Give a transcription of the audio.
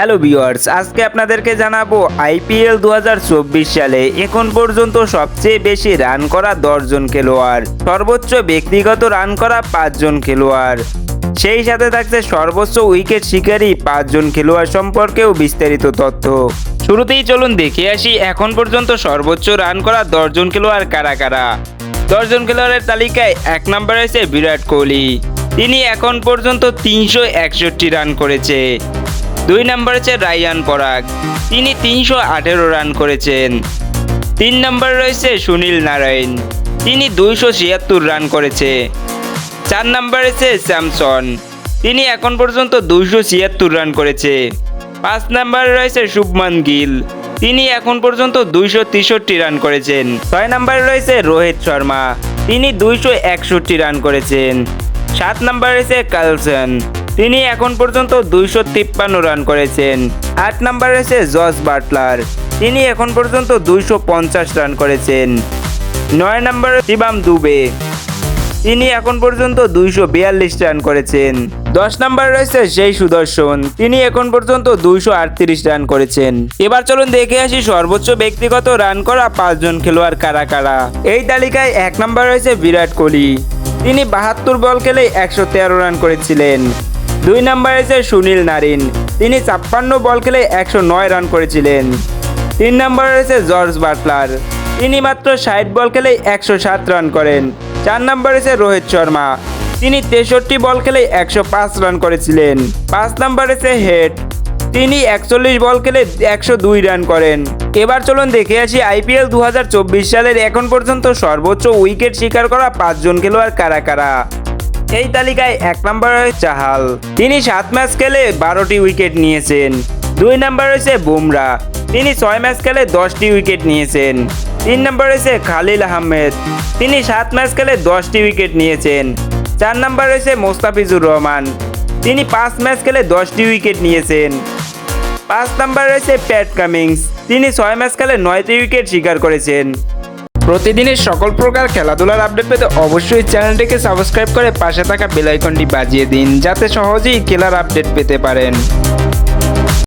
Hello viewers, আজকে আপনাদেরকে জানাব আইপিএল দু হাজার চব্বিশ সালে এখন পর্যন্ত সবচেয়ে বেশি রান করা দশজন খেলোয়াড়, সর্বোচ্চ ব্যক্তিগত রান করা পাঁচজন খেলোয়াড়। সেই সাথে থাকছে সর্বোচ্চ উইকেট শিকারী পাঁচজন খেলোয়াড় সম্পর্কেও বিস্তারিত তথ্য। শুরুতেই চলুন দেখে আসি এখন পর্যন্ত সর্বোচ্চ রান করা দশজন খেলোয়াড় কারা কারা। দশজন খেলোয়াড়ের তালিকায় এক নম্বরে আছে বিরাট কোহলি। তিনি এখন পর্যন্ত তিনশো একষট্টি রান করেছে। দুই নম্বর আছে রায়ান পরাগ। তিনি তিনশো আঠেরো রান করেছেন। তিন নম্বর রয়েছে সুনীল নারায়ণ। তিনি দুইশো ছিয়াত্তর রান করেছে। চার নম্বর আছে স্যামসন। তিনি এখন পর্যন্ত দুইশো ছিয়াত্তর রান করেছে। পাঁচ নম্বরে রয়েছে শুভমান গিল। তিনি এখন পর্যন্ত দুইশো তেষট্টি রান করেছেন। ছয় নম্বরে রয়েছে রোহিত শর্মা। তিনি দুইশো একষট্টি রান করেছেন। সাত নম্বরে রয়েছে কালসন। তিনি এখন পর্যন্ত দুইশো তিপ্পান্ন রান করেছেন। আট নম্বরে রয়েছে জস বাটলার। তিনি এখন পর্যন্ত দুইশো পঞ্চাশ রান করেছেন। নয় নম্বরে শিবাম দুবে। তিনি এখন পর্যন্ত দুইশো বিয়াল্লিশ রান করেছেন। দশ নম্বরে রয়েছে সেই সুদর্শন। তিনি এখন পর্যন্ত দুইশো আটত্রিশ রান করেছেন। এবার চলুন দেখে আসি সর্বোচ্চ ব্যক্তিগত রান করা পাঁচজন খেলোয়াড় কারা কারা। এই তালিকায় এক নম্বর রয়েছে বিরাট কোহলি। তিনি বাহাত্তর বল খেলে একশো তেরো রান করেছিলেন। দুই নম্বরে রয়েছে সুনীল নারিন, তিনি ছাপ্পান্ন বল খেলে একশো নয় রান করেছিলেন। তিন নম্বরে রয়েছে জর্জ বাটলার, তিনি মাত্র ষাট বল খেলে একশো সাত রান করেন। চার নম্বরে রয়েছে রোহিত শর্মা, তিনি তেষট্টি বল খেলে একশো পাঁচ রান করেছিলেন। পাঁচ নম্বরে রয়েছে হেড, তিনি একচল্লিশ বল খেলে একশো দুই রান করেন। এবার চলুন দেখে আসি আইপিএল দু হাজার চব্বিশ সালের এখন পর্যন্ত সর্বোচ্চ উইকেট শিকার করা পাঁচজন খেলোয়াড় কারা কারা। এই তালিকায় এক নম্বর রয়েছে চাহাল। তিনি সাত ম্যাচ খেলে বারোটি উইকেট নিয়েছেন। দুই নম্বর রয়েছে বুমরা। তিনি ছয় ম্যাচ খেলে দশটি উইকেট নিয়েছেন। তিন নম্বর রয়েছে খালিল আহমেদ। তিনি সাত ম্যাচ খেলে দশটি উইকেট নিয়েছেন। চার নম্বর রয়েছে মোস্তাফিজুর রহমান। তিনি পাঁচ ম্যাচ খেলে দশটি উইকেট নিয়েছেন। পাঁচ নম্বর রয়েছে প্যাট কামিংস। তিনি ছয় ম্যাচ খেলে নয়টি উইকেট শিকার করেছেন। প্রতিদিনের সকল প্রকার খেলাধুলার আপডেট পেতে অবশ্যই চ্যানেলটিকে সাবস্ক্রাইব করে পাশে থাকা বেলাইকনটি বাজিয়ে দিন, যাতে সহজেই খেলার আপডেট পেতে পারেন।